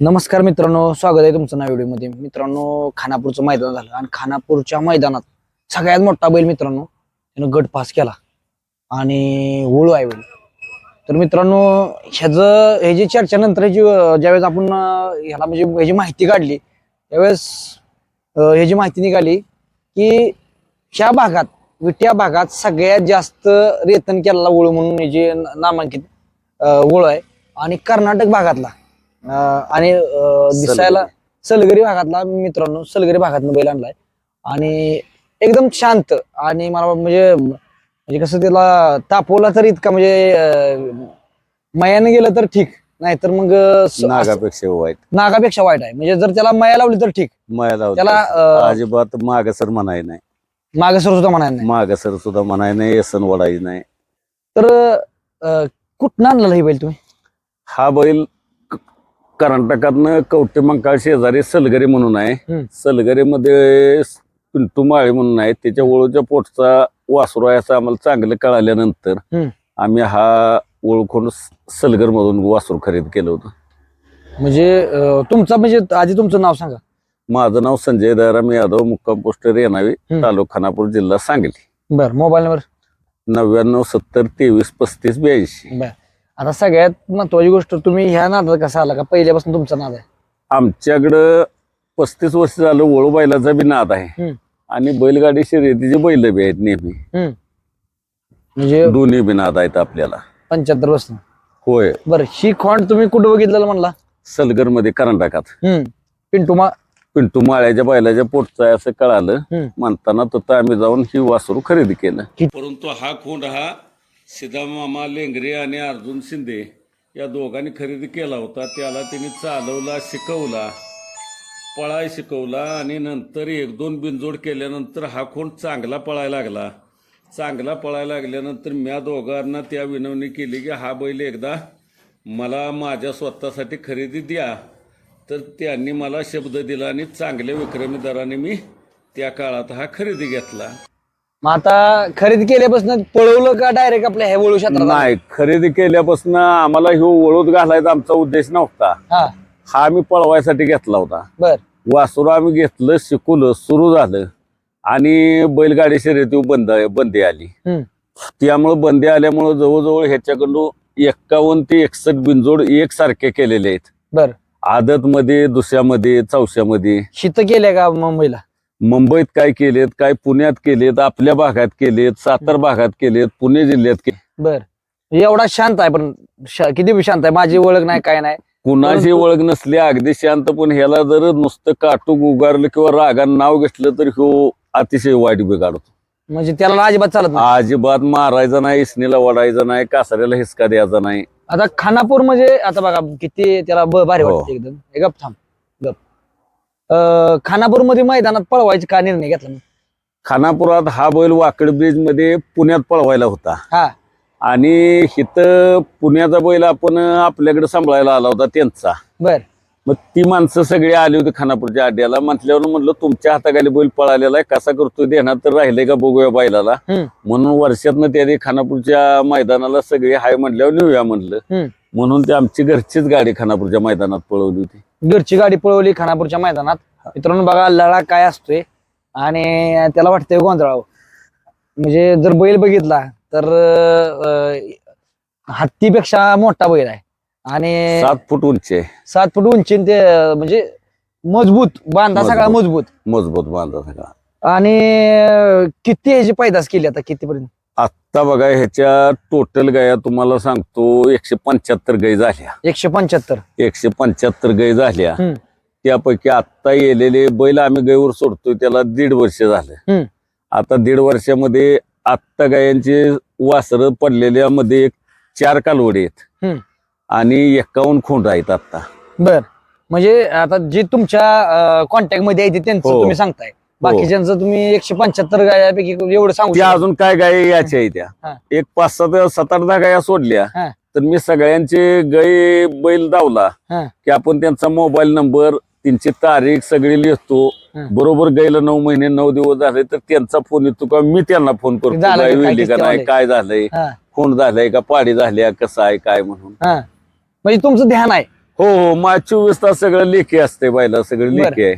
नमस्कार मित्रांनो स्वागत आहे तुमचं नाव व्हिडिओमध्ये. मित्रांनो खानापूरचं मैदान झालं आणि खानापूरच्या मैदानात सगळ्यात मोठा बैल मित्रांनो त्यानं गट पास केला आणि ओळू आहे बैल. तर मित्रांनो ह्याचं ह्याची चर्चा नंतर ह्याची ज्यावेळेस आपण ह्याला म्हणजे ह्याची माहिती काढली त्यावेळेस ह्याची माहिती निघाली की ह्या भागात विट्या भागात सगळ्यात जास्त रेतन केलेला ओळू म्हणून हे जे नामांकित अं, आहे. आणि कर्नाटक भागातला आणि दिसायला सलगरी. भागातला मित्रांनो सलगरी भागातनं बैल आणलाय. आणि एकदम शांत आणि मला म्हणजे म्हणजे कसं त्याला तापवला तर इतका म्हणजे मयाने गेलं तर ठीक. नाहीतर मग अं, स- असं- नागापेक्षा वाईट. नागापेक्षा वाईट आहे. म्हणजे जर त्याला मया लावली तर ठीक. माया त्याला लावतो अं, अजिबात मागसर म्हणाय नाही. मागसर सुद्धा म्हणायला नाही. मागसर सुद्धा म्हणाय नाही येसन वडाई नाही. तर अं, कुठनं आणलेला ही बैल तुम्ही? हा बैल कर्नाटकातनं कवटे मंकाळ शेजारी सलगरी म्हणून आहे. सलगरीमध्ये पिंटू माळे म्हणून आहे. त्याच्या ओळूच्या पोटचा वासरू आहे असं आम्हाला चांगलं कळाल्यानंतर. आम्ही हा ओळखून सलगर मधून वासरू खरेदी केलं होतं. म्हणजे तुमचा म्हणजे आधी तुमचं नाव सांगा. माझं नाव संजय दयाराम यादव मुक्काम पोस्ट रेणावी हम्म. तालुका खानापूर जिल्हा सांगली. बर मोबाईल नंबर? नव्याण्णव सत्तर तेवीस पस्तीस ब्याऐंशी. आता सगळ्यात महत्वाची गोष्ट तुम्ही ह्या नादात कसा आला का? पहिल्यापासून तुमचा नाद आहे. आमच्याकडं पस्तीस वर्ष झालं वळू बैलाचा बी नाद आहे. हम्म. आणि बैलगाडी शर्यतीचे बैल बी आहेत नेहमी. म्हणजे दोन्ही बी नाद आहेत आपल्याला. पंच्याहत्तरपासून. होय. बर ही खोंड तुम्ही कुठं बघितलेलं म्हणला? सलगरमध्ये कर्नाटकात हम्म. पिंटू मा पिंटू माळ्याच्या बैलाच्या पोटचं आहे असं कळालं. हम्म. म्हणताना तिथं आम्ही जाऊन ही वासरू खरेदी केलं. परंतु हा खोंड हा सिद्धामामा लेंगरे आणि अर्जुन शिंदे या दोघांनी खरेदी केला होता. त्याला त्यांनी चालवला शिकवला पळाय शिकवला आणि नंतर एक दोन बिनजोड केल्यानंतर हा खून चांगला पळायला लागला. चांगला पळायला लागल्यानंतर म्या दोघांना त्या विनवणी केली की हा बैल एकदा मला माझ्या स्वतःसाठी खरेदी द्या. तर त्यांनी मला शब्द दिला आणि चांगल्या विक्रमी दराने मी त्या काळात हा खरेदी घेतला. मग आता खरेदी केल्यापासून पळवलं का डायरेक्ट आपल्या हे वळू क्षेत्रात नाही खरेदी केल्यापासून आम्हाला ह्यो वळूत घालायचा आमचा उद्देश नव्हता. हा. हा आम्ही पळवायसाठी घेतला होता. बर. वासुर आम्ही घेतलं शिकवलं सुरू झालं आणि बैलगाडी शर्यती बंद बंदी आली. हम्म. त्यामुळे बंदी आल्यामुळं जवळजवळ ह्याच्याकडून एक्कावन्न ते एकसष्ट बिनजोड एकसारखे केलेले आहेत. बर. आदत मध्ये दुसऱ्यामध्ये चौशामध्ये शीत केल्या का मुंबईला? मुंबईत काय केलेत काय पुण्यात केलेत आपल्या भागात केलेत सातार भागात केलेत पुणे जिल्ह्यात केलेत बर. एवढा शांत आहे पण शा- किती बी शांत आहे. माझी ओळख नाही काय नाही. कुणाची परंतु- ओळख नसली अगदी शांत पण ह्याला जर नुसतं काटूक उगारलं किंवा रागान नाव घेतलं तर ह्यो अतिशय वाईट बिघाडतो म्हणजे त्याला अजिबात चालत नाही. अजिबात मारायचा नाही इसनीला वडायचा नाही कासाऱ्याला हिसका द्यायचा नाही. आता खानापूर म्हणजे आता बघा किती त्याला ब- भारी हो. वाटतं एकदम. हे गप थांब. गप खानापूरमध्ये मैदानात पळवायचा का निर्णय घेतला मग? खानापुरात हा बैल वाकड ब्रिजमध्ये पुण्यात पळवायला होता. हा. आणि इथं पुण्याचा बैल आपण आपल्याकडे सांभाळायला आला होता त्यांचा. बर. मग ती माणसं सगळी आली होती खानापूरच्या अड्ड्याला म्हटल्यावर म्हणलं तुमच्या हाताखाली बैल पळालेला आहे कसा करतोय? देणार तर राहिलंय का बघूया बैलाला. हम्म. म्हणून वर्षातनं त्याने खानापूरच्या मैदानाला सगळे हाय म्हणल्यावर नेऊया म्हणलं. हम्म. म्हणून ते आमची घरचीच गाडी खानापूरच्या मैदानात पळवली होती. घरची गाडी पळवली खानापूरच्या मैदानात. मित्रांनो बघा लळा काय असतोय. आणि त्याला वाटतंय गोंधळावं. म्हणजे जर बैल बघितला तर अं, हत्तीपेक्षा मोठा बैल आहे. आणि सात फूट उंची आहे. सात फूट उंची आणि ते अं, म्हणजे मजबूत बांधा सगळा मजबूत. मजबूत बांधा सगळा. आणि अं, किती ह्याची पैदास केली आता कितीपर्यंत? आत्ता बघा ह्याच्या टोटल गाया तुम्हाला सांगतो एकशे पंच्याहत्तर गाई झाल्या एकशे पंच्याहत्तर एकशे पंच्याहत्तर गाई झाल्या. त्यापैकी आत्ता येलेले बैल आम्ही गायीवर सोडतोय त्याला दीड वर्ष झालं. आता दीड वर्षामध्ये आत्ता गायांचे वासर पडलेल्यामध्ये एक चार कालवडे आहेत. आणि एकावन्न खोंड आहेत आत्ता बर म्हणजे आता जे तुमच्या कॉन्टॅक्टमध्ये आहे ते त्यांचं हो. तुम्ही सांगताय बाकीच्यांचं तुम्ही एकशे पंच्याहत्तर गायापैकी एवढं सांगू त्या शकता? अजून काय गाय याच्या आहे त्या हा. एक पाच सात सात आठ दहा गाया सोडल्या हा. तर मी सगळ्यांचे गाय बैल दावला हा. की आपण त्यांचा मोबाईल नंबर त्यांची तारीख सगळी लिहितो हा. बरोबर गायला नऊ महिने नऊ दिवस झाले तर त्यांचा फोन येतो का मी त्यांना फोन करतो झालं गाय का? काय वेली का किस्ते नाही? काय झालंय हा फोन झालाय का पाडी झाल्या कसं आहे काय म्हणून हा म्हणजे तुमचं ध्यान आहे हो हो माझ चोवीस तास सगळं लेखी असते बायला सगळं बरं. लेखी आहे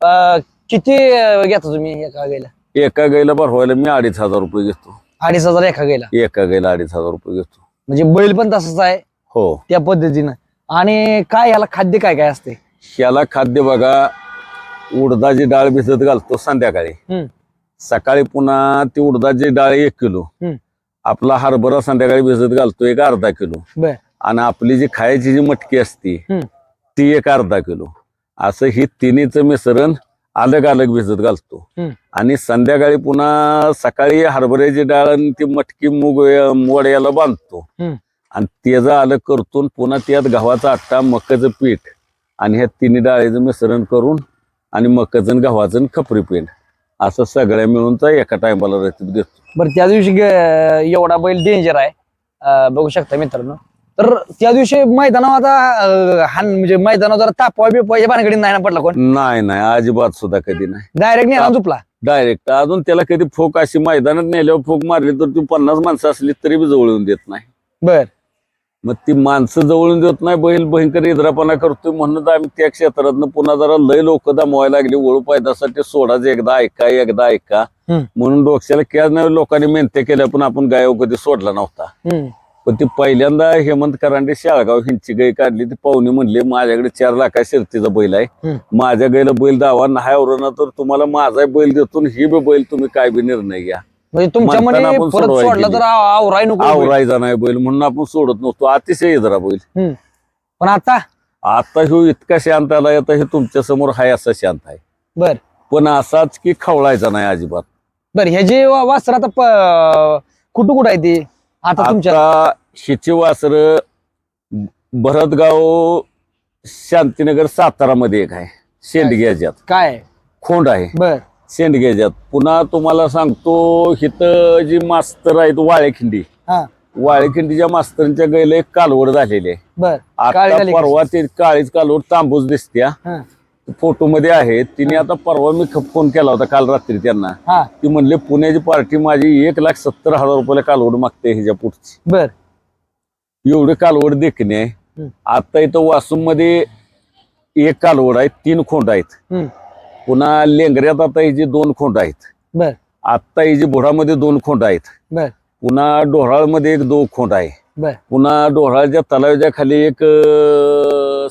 अं, किती अं, घेता तुम्ही एका गायला एका गाईला भरवायला मी अडीच हजार रुपये घेतो. अडीच हजार एका गायला एका गाईला अडीच हजार रुपये घेतो. म्हणजे बैल पण तसंच आहे? हो. त्या पद्धतीनं. आणि काय ह्याला खाद्य काय काय असते? ह्याला खाद्य बघा उडदाची डाळ भिजत घालतो संध्याकाळी. हम्म. सकाळी पुन्हा ती उडदाची डाळ एक किलो. हम्म. आपला हरभरा संध्याकाळी भिजत घालतो एक अर्धा किलो. बर. आणि आपली जी खायची जी मटकी असती हम्म. ती एक अर्धा किलो. असं ही तिन्हीचं मिश्रण अलग अलग भिजत घालतो. हम्म. आणि संध्याकाळी पुन्हा सकाळी हरभऱ्याची डाळ आणि ती मटकी मूग वड्याला बांधतो. हम्म. आणि त्याचं अलग करतो आणि पुन्हा त्यात गव्हाचा आट्टा मक्याचं पीठ आणि ह्या तिन्ही डाळीचं मिश्रण करून आणि मक्याचं आणि गव्हाचं आणि खपरी पीठ असं सगळ्या मिळून तर एका टायमाला रेसिपी देतो बरं त्या दिवशी ग- एवढा बैल डेंजर आहे. अं, बघू शकता मित्रांनो. तर त्या दिवशी मैदानावर आता हान म्हणजे मैदानावर जरा तापवा बिपवायच्या भानगडी नाही ना पडला कोण? नाही नाही अजिबात सुद्धा कधी नाही. डायरेक्ट नेला झुपला? डायरेक्ट अजून त्याला कधी फोक अशी मैदानात नेल्यावर फोक मारली तर ती पन्नास माणसं असली तरी बी जवळ येऊन देत नाही. बर. मग ती माणसं जवळून देत नाही बैल भयंकर इद्रापणा करतोय म्हणून तर आम्ही त्या क्षेत्रातनं पुन्हा जरा लय लोक दमवायला लागली. ओळू पायदासाठी सोडाच एकदा ऐका एकदा ऐका. हम्म. म्हणून डोक्याला क्या नाही लोकांनी मेहनत्या केल्या पण आपण गायव कधी सोडला नव्हता. हम्म. पण ती पहिल्यांदा हेमंत करांडे शाळगाव हिंची गाय काढली. ती पाहुणे म्हणले माझ्याकडे चार लाखा शिरतीचा बैल आहे. माझ्या गायला बैल दावा नाही आवरण तर तुम्हाला माझा बैल देतो ही बी बैल तुम्ही काय बी निर्णय घ्या. म्हणजे. आवरायचा नाही बैल म्हणून आपण सोडत नव्हतो. अतिशय इद्रा बैल. पण आता? आता ह्यो इतका शांत आला आता हे तुमच्यासमोर हाय असा शांत आहे. बर. पण असाच की खवळायचा नाही अजिबात. बर हे जे वासर आता कुठं कुठं आहे ते? आता तुमच्या आता वासर भरतगाव शांतीनगर सातारा मध्ये एक आहे. शेंडग्याच्यात काय? खोंड आहे. बर. शेंडग्याच्यात पुन्हा तुम्हाला सांगतो हिथं जी मास्तर आहेत वाळेखिंडी. हा. वाळेखिंडीच्या मास्तरांच्या गैला एक कालवड झालेली आहे. बर. काळी आता झाली का? परवा ते काळीच कालवड तांबूस दिसत्या. हा. फोटो मध्ये आहे तिने आता परवा मी फोन केला होता काल रात्री त्यांना. हा. ती म्हणले पुण्याची पार्टी माझी एक लाख सत्तर हजार रुपयाला कालवड मागते ह्याच्या पुढची. बर. एवढे कालवड देखणे आहे. आता इथं वासूममध्ये एक कालवड आहे तीन खोंड आहेत. पुन्हा लेंगऱ्यात आता हिची दोन खोंड आहेत. बर. आता हिची बुडामध्ये दोन खोंड आहेत. बर. पुन्हा डोहाळमध्ये एक दोन खोंड आहे. बर. पुन्हा डोहाळच्या तलावाच्या खाली एक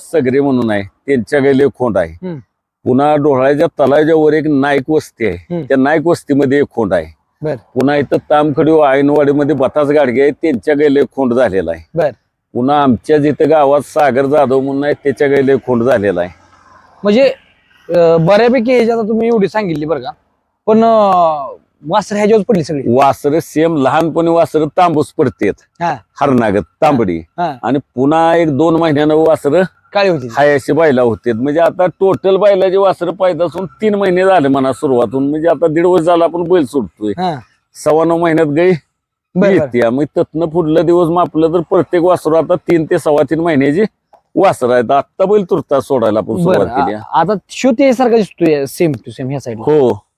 सगरे म्हणून आहे. त्यांच्या गेले खोंड आहे. पुन्हा डोहाळ्याच्या तलावाच्या वर एक नाईक वस्ती आहे. त्या नाईक वस्तीमध्ये एक खोंड आहे. पुन्हा इथं तामखडी आयनवाडीमध्ये बताच गाडगे आहे त्यांच्या गेले खोंड झालेला आहे. पुन्हा आमच्या जिथं गावात सागर जाधव म्हणून आहे त्याच्या गेले खोंड झालेला आहे. म्हणजे बऱ्यापैकी ह्याची आता तुम्ही एवढी सांगितली बरं का. पण वासर ह्याच्यावर पडली सगळी. वासर सेम लहानपणी वासर तांबूस पडतेत. हा. हरणागत तांबडी. हा. आणि पुन्हा एक दोन महिन्यानं वासर काळी होती. हायाशी बायला होते म्हणजे आता टोटल बायलाचे वासर पाहिजे असून तीन महिने झाले म्हणा सुरुवातून. म्हणजे आता दीड वर्ष झाला आपण बैल सोडतोय. हा. सव्वा नऊ महिन्यात गाई बर बर. येते. मग तत्न पुढलं दिवस मापलं तर प्रत्येक वासरू आता तीन ते सव्वा तीन महिन्याची वासर आहेत. आता बैल तुरता सोडायला आपण बर सुरुवात केली. आ- आता ते सारखा दिसतोय सेम टू सेम ह्या साईड हो.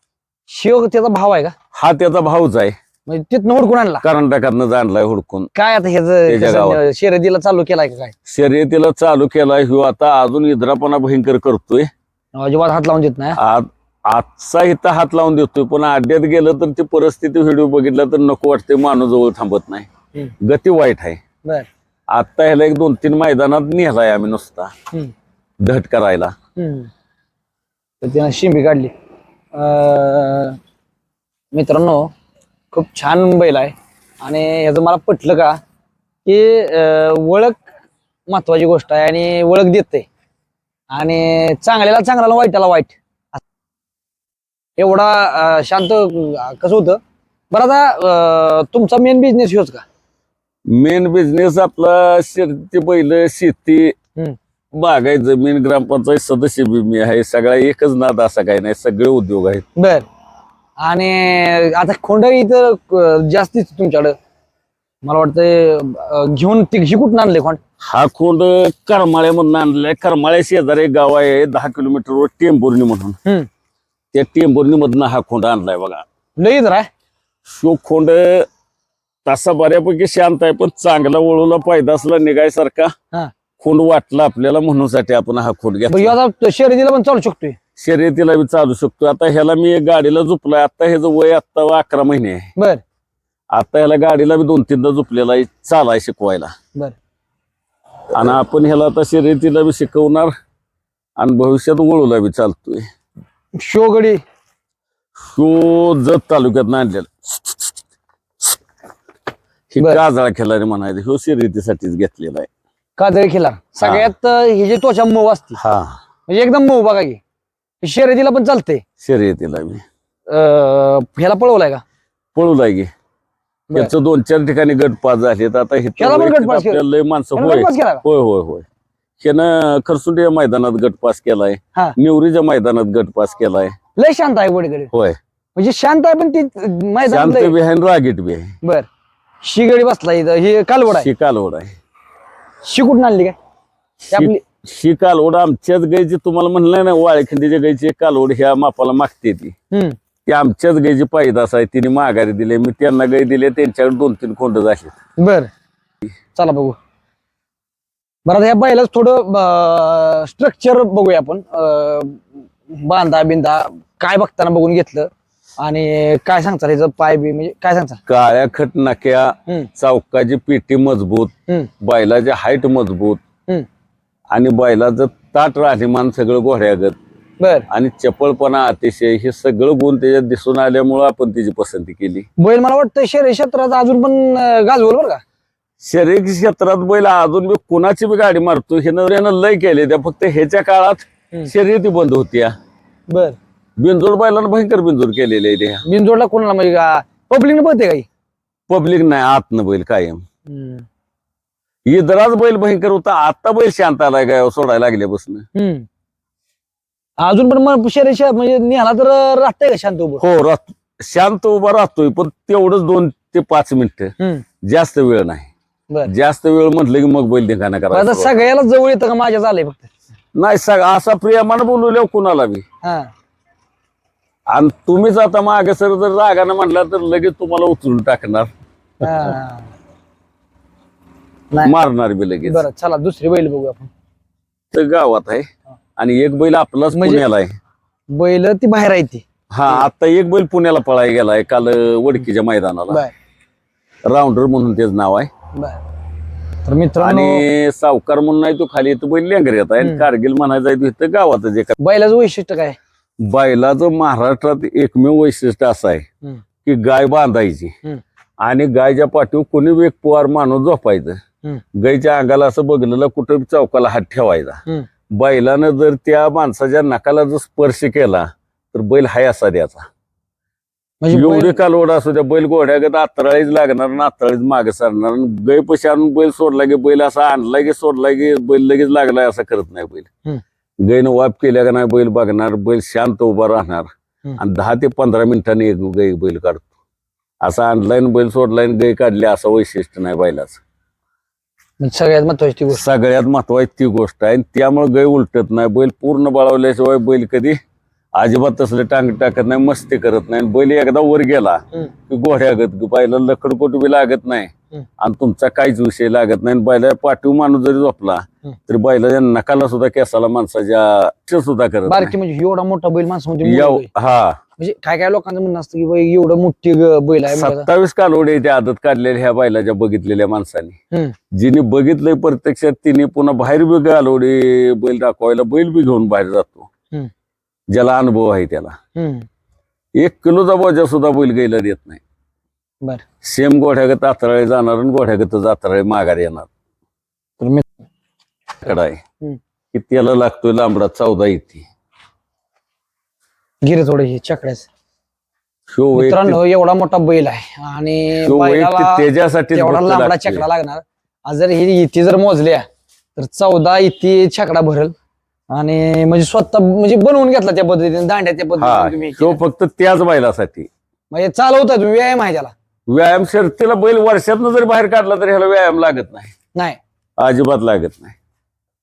शिव त्याचा भाव आहे का? हा त्याचा भाऊच आहे. म्हणजे तिथनं हुडकून आणला. कर्नाटकातनं जाणलाय हुडकून. काय आता त्याच्या ह्याचं. शर्यतीला चालू केलाय का काय? शर्यतीला चालू केलाय. ह्यो आता अजून इद्रापणा भयंकर करतोय. अजिबात हात लावून देत नाही आज आजचा इथं हात लावून देतोय पण अड्ड्यात गेलं तर ती परिस्थिती व्हिडिओ बघितला तर नको वाटते माणूस जवळ थांबत नाही. गती वाईट आहे. बर. आता ह्याला एक दोन तीन मैदानात नेलाय आम्ही नुसता. हम्म. धट करायला. हम्म. तर त्यानं शिंबी काढली. मित्रांनो खूप छान बैल आहे. आणि ह्याचं मला पटलं का की अं, ओळख महत्वाची गोष्ट आहे आणि ओळख देते. आणि चांगल्याला चांगल्याला वाईटाला वाईट. एवढा शांत कसं होतं? बरं आता तुमचा मेन बिझनेस होच का? मेन बिझनेस आपला शेती बैल शेती हम्म. बागाय जमीन ग्रामपंचायत सदस्य बी मी आहे. सगळा एकच नाद असा काही नाही. सगळे उद्योग आहेत. बर. आणि आता खोंड इथं क- जास्तीच तुमच्याकडं. मला वाटतंय अं, घेऊन ती ही कुठून आणले खोंड? हा खोंड करमाळ्यामधून आणलाय. करमाळ्या शेजारी एक गाव आहे दहा किलोमीटरवर टेंभुर्णी म्हणून. हम्म. त्या टेंभुर्णी मधनं हा खोंड आणलाय बघा. लई आहे शो खोंड तसा बऱ्यापैकी शांत आहे पण चांगला वळूला पायदासला निघायसारखा. हा. खोंड वाटला आपल्याला म्हणूनसाठी आपण हा खोंड ह्यो आता शर्यतीला पण चालू शकतोय. शर्यतीला बी चालू शकतो आता ह्याला मी गाडीला झुपलाय. आता ह्याचं वय आता अकरा महिने आहे. बर. आता ह्याला गाडीला बी दोन तीनदा झुपलेला आहे. चालाय शिकवायला. बर. आणि आपण ह्याला आता शर्यतीला बी शिकवणार आणि भविष्यात वळूला बी चालतोय. शो गडी. तो जत तालुक्यात आणलेला. ही. काजळा खिलारी म्हणायचं. ह्यो शर्यतीसाठीच घेतलेला आहे. काजळी खिला. सगळ्यात ही. जी त्वचा मऊ असते हा. म्हणजे एकदम मऊ बघा की. हे शर्यतीला पण चालते शर्यतीला बी. ह्याला पळवलाय का? पळूलाय गे त्याचं दोन चार ठिकाणी गट पास झालेत. आता हे ह्याला पण गट पास केलं? आपल्याला लय माणसं होय गटपास केला का? होय होय होय. त्यानं खरसुंडी मैदानात गट पास केलाय. हा. निवरीच्या मैदानात गट पास केलाय. लय शांत आहे वडीकडे होय. म्हणजे शांत आहे पण ती मैदान शांत लय- बी आहे आणि रागीट बी आहे. बर. शिगडी बसला इथं. हे कालवड आहे. शी कालवड आहे. शी कुठून आणली काय? ती आपली शी कालवड आमच्याच गायची तुम्हाला म्हणलं ना वाळखंडीच्या गायची एक कालवड ह्या मापाला मागते ती. हम्म. ती आमच्याच गायची पायदास आहे तिने माघारी दिले मी त्यांना गाय दिले त्यांच्याकडे दोन तीन खोंड झाले. बर. चला बघू. बरं आता ह्या बैलाच थोडं स्ट्रक्चर बघूया आपण. अं, बांधा बिंदा काय बघताना बघून घेतलं. आणि काय सांगता ह्याचं पाय बी म्हणजे काय सांगता? काळ्या खट नाक्या हम्म. चौकाची पेटी मजबूत हम्म. बैलाची हाईट मजबूत हम्म. आणि बैलाचं ताट राहणीमान सगळं घोड्यागत. बर. आणि चपळपणा अतिशय हे सगळं गुण त्याच्यात दिसून आल्यामुळं आपण त्याची पसंती केली. बैल मला वाटतं शहरी क्षेत्रात अजून पण अं, गाजवल बरं का? शरीर क्षेत्रात बैल अजून बी कुणाची बी गाडी मारतो हे नवऱ्यानं लय केले त्या फक्त ह्याच्या काळात हम्म. शर्यती बंद होत्या. बर. बिनजोड बैलानं भयंकर बिनजोड केलेले आहे त्या बिनजोडला कोणाला म्हणजे का? पब्लिकने बघते काही पब्लिक नाही आतनं बैल कायम. इदराच बैल भयंकर होता आता बैल शांत आलाय काय सोडायला लागल्यापासून. हम्म. अजून पण मग शहर म्हणजे निघाला तर राहतंय का शांत उभं? हो राहतो शांत उभा राहतोय पण तेवढंच दोन ते पाच मिनिटं हम्म. जास्त वेळ नाही. जास्त वेळ म्हटलं की मग बैल धिंगाणा आता सगळ्याला जवळ येतं का? माझ्या झालंय फक्त. नाही सग असा प्रियमानं बोलवल्या कुणाला बी? हा. आणि तुम्हीच आता मागे सर जर रागानं म्हणला तर लगेच तुम्हाला उचलून टाकणार. नाही. मारणार बी लगेच. बरं चला दुसरी बैल बघू आपण. तर गावात आहे. आणि एक बैल आपलाच म्हणजे- पुण्याला आहे. बैल ती बाहेर आहे ती. हा आता एक बैल पुण्याला पळायला गेलाय काल अं, वडकीच्या मैदानाला. बर राऊंडर म्हणून तेच नाव आहे. बर तर मित्रांनो आणि सावकार म्हणून नाही तो खाली इथं बैल लेंगऱ्यात आहे. आणि कारगिल म्हणायचं आहे तो इथं गावातच एका बैलाचं वैशिष्ट्य काय? बैलाचं महाराष्ट्रात एकमेव वैशिष्ट्य असं आहे. की गाय बांधायची. आणि गायच्या पाठीवर कोणी एक पुवार माणूस झोपायचं. गायच्या अंगाला असं बघलेलं कुठं चौकाला हात ठेवायचा. बैलानं जर त्या माणसाच्या नकाला जर स्पर्श केला तर बैल हाय असा द्याचा म्हणजे एवढी कालवड असू त्या बैल गोढ्यागत आतराळीच लागणार ना आतराळीच मागे सरणार आणि गाय पशी आणून बैल सोडला की बैल असा आणला की सोडला की बैल लगेच लागलाय असं करत नाही बैल गायनं वाप केल्या का नाही बैल बघणार बैल शांत उभा राहणार. आणि दहा ते पंधरा मिनिटांनी एक गाय बैल काढतो. असा आणलाय आणि बैल सोडलाय आणि गाय काढली असं वैशिष्ट्य नाही बैलाचं. म्हणजे सगळ्यात महत्वाची ती गोष्ट. सगळ्यात महत्वाची ती गोष्ट आहे. आणि त्यामुळे गाय उलटत नाही. बैल पूर्ण बळवल्याशिवाय बैल कधी अजिबात तसले टांग टाकत नाही मस्ती करत नाही बैल एकदा वर गेला. की गोढ्यागत बैला लकडकोट बी लागत नाही. आणि तुमचा काहीच विषय लागत नाही आणि बैला पाठीव माणूस जरी झोपला. तरी बैलाच्या नकाला सुद्धा केसाला माणसाच्या सुद्धा करत बारकी म्हणजे एवढा मोठा बैल माणसामध्ये बैल. हा म्हणजे काय काय लोकांचं म्हणणं असतं की बाई एवढं मोठी बैल आहे सत्तावीस कालवडे त्या आदत काढलेल्या ह्या बैलाच्या बघितलेल्या माणसाने. जिने बघितलंय प्रत्यक्षात तिने पुन्हा बाहेर बी कालवडे बैल दाखवायला बैल बी घेऊन बाहेर जातो. ज्याला अनुभव आहे त्याला. एक किलोचा बोजा सुद्धा बैल गायला देत नाही. बर. सेम गोठ्यागत आतराळे जाणार आणि गोठ्यागत आतराळे माघार येणार. तर मी कडा आहे. हम्म. की त्याला लागतोय लांबडा चौदा येते गिरे थोडे हे चकड्याच. मित्रांनो एवढा मोठा बैल आहे. आणि त्याच्यासाठी तेवढा लांबडा चकडा लागणार. जर ही इथे जर मोजल्या तर चौदा इथे छकडा भरल. आणि म्हणजे स्वतः म्हणजे बनवून घेतला त्या पद्धतीने दांड्या त्या हा पद्धतीने तुम्ही शो फक्त त्याच बैलासाठी. म्हणजे चालवताय तुम्ही व्यायाम आहे त्याला. व्यायाम शर्तीला बैल वर्षातनं जरी बाहेर काढला तरी ह्याला व्यायाम लागत नाही. नाही. अजिबात लागत नाही.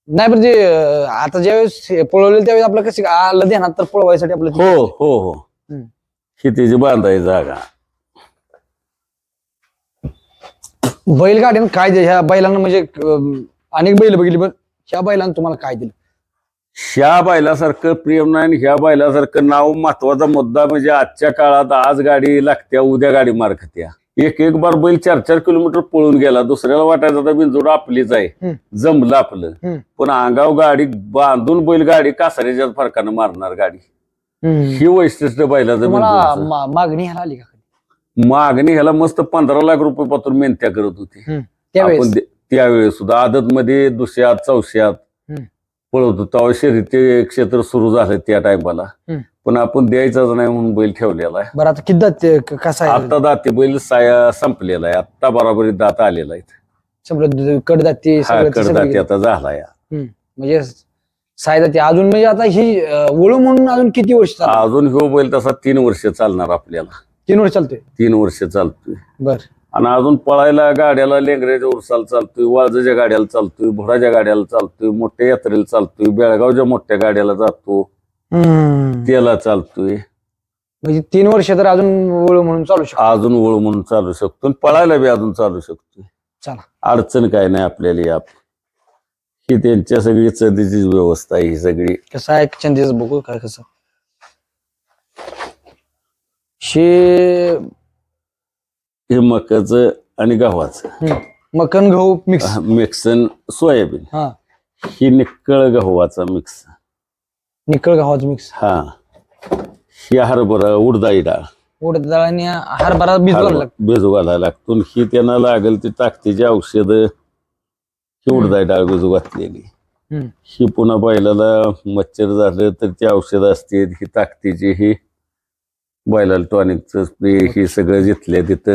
नाही पण अं, आता ज्यावेळेस हे पळवलेलं त्यावेळेस आपलं कसं आलं ध्यानात तर पळवायसाठी आपलं ते- हो हो हो. हम्म. ही त्याची बांधायची जागा. काय जे ह्या बैलांना म्हणजे अं, अनेक बैल बघितली पण ह्या बैलानं तुम्हाला काय दिलं? ह्या बैलासारखं प्रेम नाही आणि ह्या बैलासारखं नाव महत्त्वाचा मुद्दा म्हणजे आजच्या काळात आज गाडी लागत्या उद्या गाडी मारखत्या एक एक बार बैल चार चार किलोमीटर पळून गेला. दुसऱ्याला वाटायचं आता बिनजोड आपलीच आहे. जमलं आपलं. पण अंगाव गाडी बांधून बैल गाडी कासाऱ्याच्या फरकानं मारणार गाडी. ही वैशिष्ट्य बैलाचं मागणी ह्याला आली का? मागणी ह्याला मस्त पंधरा लाख रुपये पासून मेहनत्या करत होती. त्यावेळेस? सुद्धा. आदत मध्ये दुसऱ्यात चौश्यात हम्म. होतो तेव्हा शर्यती क्षेत्र सुरू झालं त्या टायमाला. हम्म. पण आपण द्यायचाच नाही म्हणून बैल ठेवलेला आहे. बरं आता किती दात ते क- कसा आहे? आता दाते बैल साया संपलेला आहे. आता बराबरी दात आलेला आहे सगळं कडदात ते हा सगळं ते सगळं कडदाती गेलं. आता झाला या. म्हणजे सायदा ते अजून म्हणजे आता ही अं, वळू म्हणून अजून किती वर्ष? अजून ह्यो बैल तसा तीन वर्ष चालणार आपल्याला. तीन वर्ष चालतोय? तीन वर्ष चालतोय. बर. आणि अजून पळायला गाड्याला लेंगऱ्याच्या उरसाला चालतोय वाळजाच्या गाड्याला चालतोय भोराच्या गाड्याला चालतोय मोठ्या यात्रेला चालतोय बेळगावच्या मोठ्या गाड्याला जातो म्हणजे त्याला चालतोय. तीन वर्ष तर अजून वळू म्हणून चालू शकतो. अजून वळू म्हणून चालू शकतो आणि पळायला बी अजून चालू शकतो चला. अडचण काय नाही आपल्याला या. ही त्यांच्या सगळी चदीची व्यवस्था आहे ही सगळी. कसं आहे चंदीच बघू काय कसं. शे हे मकाचं आणि गव्हाचं. मकन गहू मिक्स मिक्सन सोयाबीन. हा. ही निक्कळ गव्हाचा मिक्स निकळ गव्हाचं मिक्स हा. ही हरभरा उडदाई डाळ. उडद डाळ आणि हरभरा भिजवायला हरभरा लागतो. भिजू घालायला लागतो आणि ही त्यांना लागेल ती ताकदीची औषध. ही उडदाई डाळ भिजू घातलेली. हम्म. ही पुन्हा बैलाला मच्छर झालं तर ती औषधं असते ही ताकदीची ही. बैलाला टॉनिकचं स्प्रे हे सगळं घेतलं तिथं.